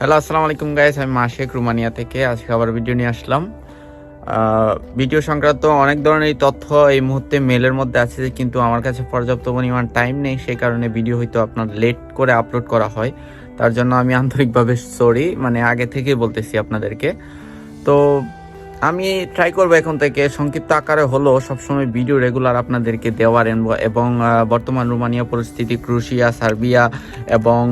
Hello আসসালামু আলাইকুম guys আমি মাসেক রুমানিয়া থেকে আজকে আবার ভিডিও নিয়ে আসলাম। ভিডিও সংক্রান্ত অনেক ধরনের তথ্য এই মুহূর্তে মেলের মধ্যে আছে, কিন্তু আমার কাছে পর্যাপ্ত পরিমাণ টাইম নেই, সেই কারণে ভিডিও হয়তো আপনার লেট করে আপলোড করা হয়। তার জন্য আমি আন্তরিকভাবে সরি মানে আগে থেকেই বলতেছি আপনাদেরকে। তো আমি ট্রাই করব এখন থেকে, সংক্ষিপ্ত আকারে হলো সবসময় ভিডিও রেগুলার আপনাদেরকে দেওয়ার এবং বর্তমান রোমানিয়া পরিস্থিতি, ক্রুশিয়া, সার্বিয়া এবং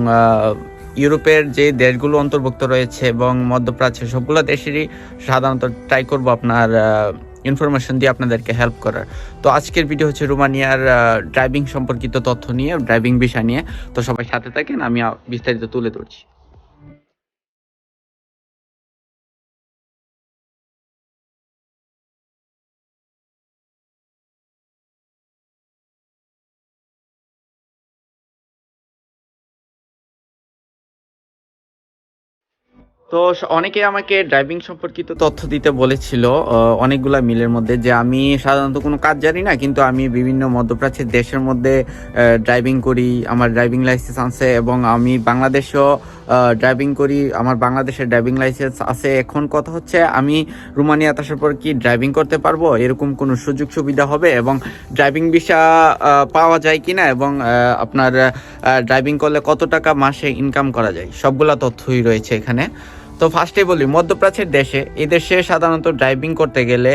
ইউরোপের যে দেশগুলো অন্তর্ভুক্ত রয়েছে এবং মধ্যপ্রাচ্যের সবগুলো দেশেরই সাধারণত ট্রাই করব আপনার ইনফরমেশন দিয়ে আপনাদেরকে হেল্প করার। তো আজকের ভিডিও হচ্ছে রোমানিয়ার ড্রাইভিং সম্পর্কিত তথ্য নিয়ে ড্রাইভিং বিষয় নিয়ে। তো সবাই সাথে থাকেন, আমি বিস্তারিত তুলে ধরছি। তো অনেকে আমাকে ড্রাইভিং সম্পর্কিত তথ্য দিতে বলেছিল অনেকগুলো মিলের মধ্যে যে আমি সাধারণত কোনো কাজ জানি না, কিন্তু আমি বিভিন্ন মধ্যপ্রাচ্যের দেশের মধ্যে ড্রাইভিং করি, আমার ড্রাইভিং লাইসেন্স আছে এবং আমি বাংলাদেশেও ড্রাইভিং করি, আমার বাংলাদেশের ড্রাইভিং লাইসেন্স আছে। এখন কথা হচ্ছে, আমি রোমানিয়াতে আসার পর কি ড্রাইভিং করতে পারব? এরকম কোনো সুযোগ সুবিধা হবে? এবং ড্রাইভিং ভিসা পাওয়া যায় কি না এবং আপনার ড্রাইভিং করলে কত টাকা মাসে ইনকাম করা যায়? সবগুলা তথ্যই রয়েছে এখানে। তো ফার্স্টে বলি, মধ্যপ্রাচ্যের দেশে এই দেশে সাধারণত ড্রাইভিং করতে গেলে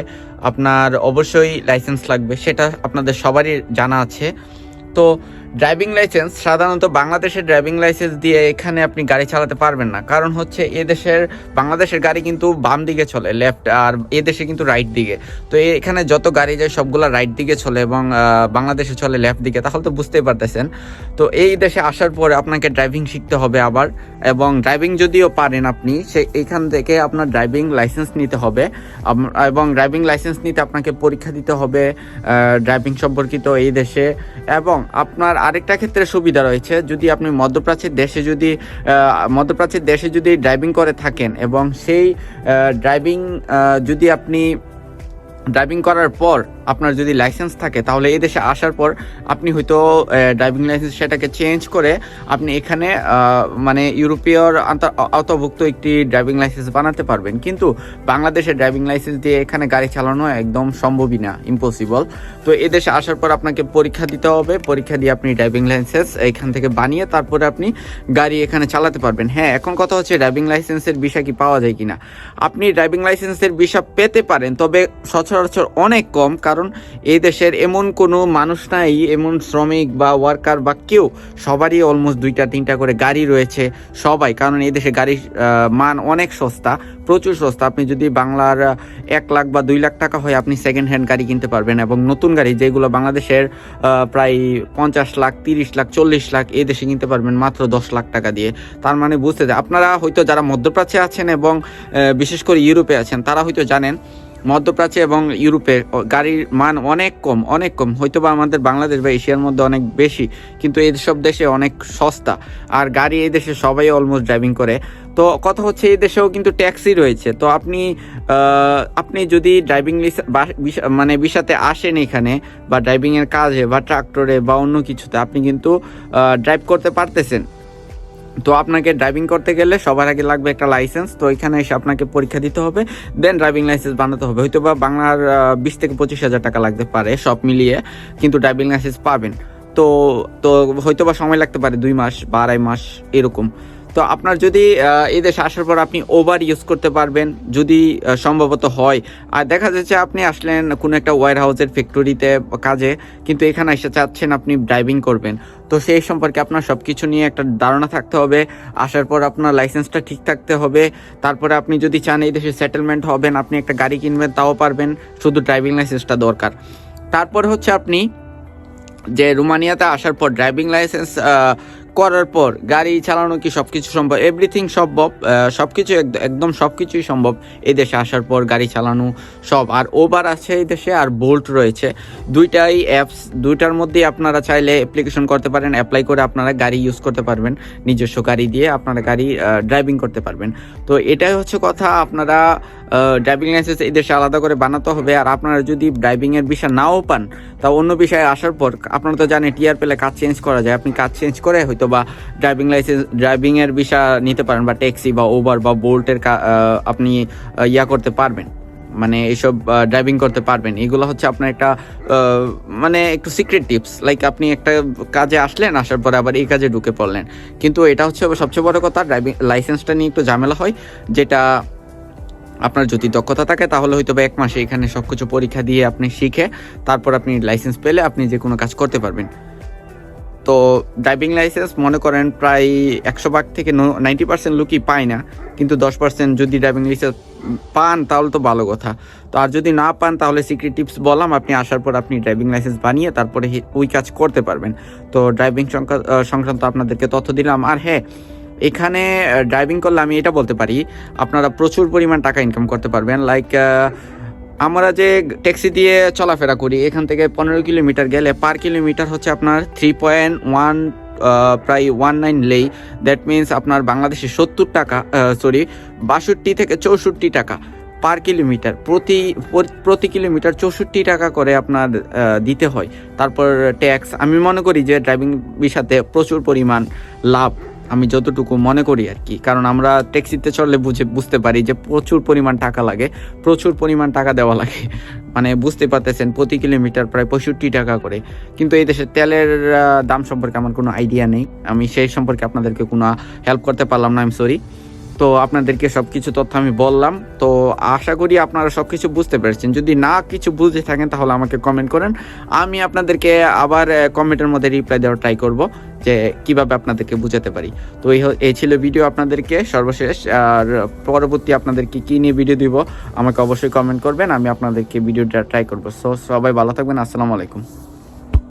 আপনার অবশ্যই লাইসেন্স লাগবে। সেটা আপনাদের সবারই জানা আছে। তো ড্রাইভিং লাইসেন্স সাধারণত বাংলাদেশের ড্রাইভিং লাইসেন্স দিয়ে এখানে আপনি গাড়ি চালাতে পারবেন না। কারণ হচ্ছে এ দেশের বাংলাদেশের গাড়ি কিন্তু বাম দিকে চলে লেফট আর এ দেশে কিন্তু রাইট দিকে। তো এখানে যত গাড়ি যায় সবগুলো রাইট দিকে চলে এবং বাংলাদেশে চলে লেফট দিকে। তাহলে তো বুঝতেই পারতেছেন। তো এই দেশে আসার পরে আপনাকে ড্রাইভিং শিখতে হবে আবার। এবং ড্রাইভিং যদিও পারেন আপনি, সে এখান থেকে আপনার ড্রাইভিং লাইসেন্স নিতে হবে। এবং ড্রাইভিং লাইসেন্স নিতে আপনাকে পরীক্ষা দিতে হবে ড্রাইভিং সম্পর্কিত এই দেশে। এবং আপনার আরেকটা ক্ষেত্রে সুবিধা রয়েছে, যদি আপনি মধ্যপ্রাচ্যের দেশে যদি মধ্যপ্রাচ্যের দেশে যদি ড্রাইভিং করে থাকেন এবং সেই ড্রাইভিং যদি আপনি ড্রাইভিং করার পর আপনার যদি লাইসেন্স থাকে, তাহলে এই দেশে আসার পর আপনি হয়তো ড্রাইভিং লাইসেন্স সেটাকে চেঞ্জ করে আপনি এখানে মানে ইউরোপীয় আন্ত- আওতাভুক্ত একটি ড্রাইভিং লাইসেন্স বানাতে পারবেন। কিন্তু বাংলাদেশের ড্রাইভিং লাইসেন্স দিয়ে এখানে গাড়ি চালানো একদম সম্ভবই না ইম্পসিবল তো এই দেশে আসার পর আপনাকে পরীক্ষা দিতে হবে, পরীক্ষা দিয়ে আপনি ড্রাইভিং লাইসেন্স এখান থেকে বানিয়ে তারপরে আপনি গাড়ি এখানে চালাতে পারবেন। হ্যাঁ এখন কথা হচ্ছে ড্রাইভিং লাইসেন্সের বিষয় কি পাওয়া যায় কিনা? আপনি ড্রাইভিং লাইসেন্সের বিষয় পেতে পারেন, তবে সচরাচর অনেক কম, কারণ এই দেশের এমন কোনো মানুষ নাই, এমন শ্রমিক বা ওয়ার্কার বা কেউ, সবারই অলমোস্ট দুইটা, তিনটা করে গাড়ি রয়েছে সবাই, কারণ এই দেশে গাড়ির মান অনেক সস্তা, প্রচুর সস্তা। আপনি যদি বাংলার এক লাখ বা দুই লাখ টাকা হয় আপনি সেকেন্ড হ্যান্ড গাড়ি কিনতে পারবেন এবং নতুন গাড়ি যেগুলো বাংলাদেশের প্রায় পঞ্চাশ লাখ, তিরিশ লাখ, চল্লিশ লাখ, এই দেশে কিনতে পারবেন মাত্র দশ লাখ টাকা দিয়ে। তার মানে বুঝতে যায় আপনারা হয়তো যারা মধ্যপ্রাচ্যে আছেন এবং বিশেষ করে ইউরোপে আছেন, তারা হয়তো জানেন মধ্যপ্রাচ্যে এবং ইউরোপে গাড়ির মান অনেক কম অনেক কম। হয়তো বা আমাদের বাংলাদেশ বা এশিয়ার মধ্যে অনেক বেশি, কিন্তু এইসব দেশে অনেক সস্তা। আর গাড়ি এই দেশে সবাই অলমোস্ট ড্রাইভিং করে। তো কথা হচ্ছে এই দেশেও কিন্তু ট্যাক্সি রয়েছে। তো আপনি আপনি যদি ড্রাইভিং মানে বিষাতে আসেন এখানে, বা ড্রাইভিংয়ের কাজে, বা ট্রাক্টরে, বা অন্য কিছুতে, আপনি কিন্তু ড্রাইভ করতে পারতেছেন। তো আপনাকে ড্রাইভিং করতে গেলে সবার আগে লাগবে একটা লাইসেন্স তো এখানে এসে আপনাকে পরীক্ষা দিতে হবে দেন ড্রাইভিং লাইসেন্স বানাতে হবে। হয়তো বা বাংলার বিশ থেকে পঁচিশ হাজার টাকা লাগতে পারে সব মিলিয়ে, কিন্তু ড্রাইভিং লাইসেন্স পাবেন। তো তো হয়তো বা সময় লাগতে পারে দুই মাস বা আড়াই মাস, এরকম। তো আপনার যদি এই দেশে আসার পর আপনি ওভার ইউজ করতে পারবেন, যদি সম্ভবত হয়। আর দেখা যাচ্ছে আপনি আসলেন কোনো একটা ওয়ার হাউসের ফ্যাক্টরিতে কাজে, কিন্তু এখানে এসে চাচ্ছেন আপনি ড্রাইভিং করবেন। তো সেই সম্পর্কে আপনার সব কিছু নিয়ে একটা ধারণা থাকতে হবে। আসার পর আপনার লাইসেন্সটা ঠিক থাকতে হবে। তারপরে আপনি যদি চান এই দেশে সেটেলমেন্ট হবেন, আপনি একটা গাড়ি কিনবেন, তাও পারবেন। শুধু ড্রাইভিং লাইসেন্সটা দরকার। তারপর হচ্ছে আপনি যে রোমানিয়াতে আসার পর ড্রাইভিং লাইসেন্স করার পর গাড়ি চালানো কি সব কিছু সম্ভব? এভরিথিং সম্ভব সব কিছু একদম সব কিছুই সম্ভব এই দেশে আসার পর গাড়ি চালানো সব। আর ওবার আছে এই দেশে আর বোল্ট রয়েছে। দুইটাই অ্যাপস দুইটার মধ্যেই আপনারা চাইলে অ্যাপ্লিকেশন করতে পারেন অ্যাপ্লাই করে আপনারা গাড়ি ইউজ করতে পারবেন। নিজস্ব গাড়ি দিয়ে আপনারা গাড়ি ড্রাইভিং করতে পারবেন। তো এটাই হচ্ছে কথা, আপনারা ড্রাইভিং লাইসেন্স এই দেশে আলাদা করে বানাতে হবে। আর আপনারা যদি ড্রাইভিংয়ের বিষয় নাও পান, তা অন্য বিষয়ে আসার পর, আপনারা তো জানেন টিআর পেলে কাজ চেঞ্জ করা যায়। আপনি কাজ চেঞ্জ করে হয়তো হয়তো বা ড্রাইভিং লাইসেন্স ড্রাইভিংয়ের বিষয় নিতে পারেন বা ট্যাক্সি বা ওভার বা বোল্টের আপনি ইয়া করতে পারবেন। মানে এইসব ড্রাইভিং করতে পারবেন। এগুলো হচ্ছে আপনার একটা মানে একটু সিক্রেট টিপস লাইক আপনি একটা কাজে আসলেন, আসার পরে আবার এই কাজে ঢুকে পড়লেন। কিন্তু এটা হচ্ছে সবচেয়ে বড় কথা ড্রাইভিং লাইসেন্সটা নিয়ে একটু ঝামেলা হয়, যেটা আপনার যদি দক্ষতা থাকে, তাহলে হয়তো বা এক মাসে এখানে সব কিছু পরীক্ষা দিয়ে আপনি শিখে, তারপর আপনি লাইসেন্স পেলে আপনি যে কোনো কাজ করতে পারবেন। তো ড্রাইভিং লাইসেন্স মনে করেন প্রায় একশো ভাগ থেকে নাইনটি পার্সেন্ট লোকই পায় না, কিন্তু দশ পার্সেন্ট যদি ড্রাইভিং লাইসেন্স পান তাহলে তো ভালো কথা। তো আর যদি না পান তাহলে সিক্রেট টিপস বললাম, আপনি আসার পর আপনি ড্রাইভিং লাইসেন্স বানিয়ে তারপরে ওই কাজ করতে পারবেন। তো ড্রাইভিং সংক্রান্ত আপনাদেরকে তথ্য দিলাম। আর হ্যাঁ এখানে ড্রাইভিং করলে আমি এটা বলতে পারি, আপনারা প্রচুর পরিমাণ টাকা ইনকাম করতে পারবেন। লাইক আমরা যে ট্যাক্সি দিয়ে চলাফেরা করি, এখান থেকে পনেরো কিলোমিটার গেলে পার কিলোমিটার হচ্ছে আপনার থ্রি পয়েন্ট ওয়ান প্রায় ওয়ান নাইন লেই। দ্যাট মিন্স আপনার বাংলাদেশে সত্তর টাকা সরি বাষট্টি থেকে চৌষট্টি টাকা পার কিলোমিটার। প্রতি প্রতি কিলোমিটার চৌষট্টি টাকা করে আপনার দিতে হয়। তারপর ট্যাক্স আমি মনে করি যে ড্রাইভিং বিষাতে প্রচুর পরিমাণ লাভ। আমি যতটুকু মনে করি আর কি। কারণ আমরা ট্যাক্সিতে চললে বুঝে বুঝতে পারি যে প্রচুর পরিমাণ টাকা লাগে, প্রচুর পরিমাণ টাকা দেওয়া লাগে। মানে বুঝতে পারতেছেন, প্রতি কিলোমিটার প্রায় পঁয়ষট্টি টাকা করে। কিন্তু এই দেশে তেলের দাম সম্পর্কে আমার কোনো আইডিয়া নেই। আমি সেই সম্পর্কে আপনাদেরকে কোনো হেল্প করতে পারলাম না আমি সরি তো আপনাদেরকে সব কিছু তথ্য আমি বললাম। তো আশা করি আপনারা সব কিছু বুঝতে পেরেছেন। যদি না কিছু বুঝতে থাকেন, তাহলে আমাকে কমেন্ট করেন। আমি আপনাদেরকে আবার কমেন্টের মধ্যে রিপ্লাই দেওয়ার ট্রাই করব যে কীভাবে আপনাদেরকে বুঝাতে পারি। তো এই এই ছিল ভিডিও আপনাদেরকে। সর্বশেষ, আর পরবর্তী আপনাদেরকে কী নিয়ে ভিডিও দিব, আমাকে অবশ্যই কমেন্ট করবেন। আমি আপনাদেরকে ভিডিওটা ট্রাই করব। সো সবাই ভালো থাকবেন। আসসালামু আলাইকুম।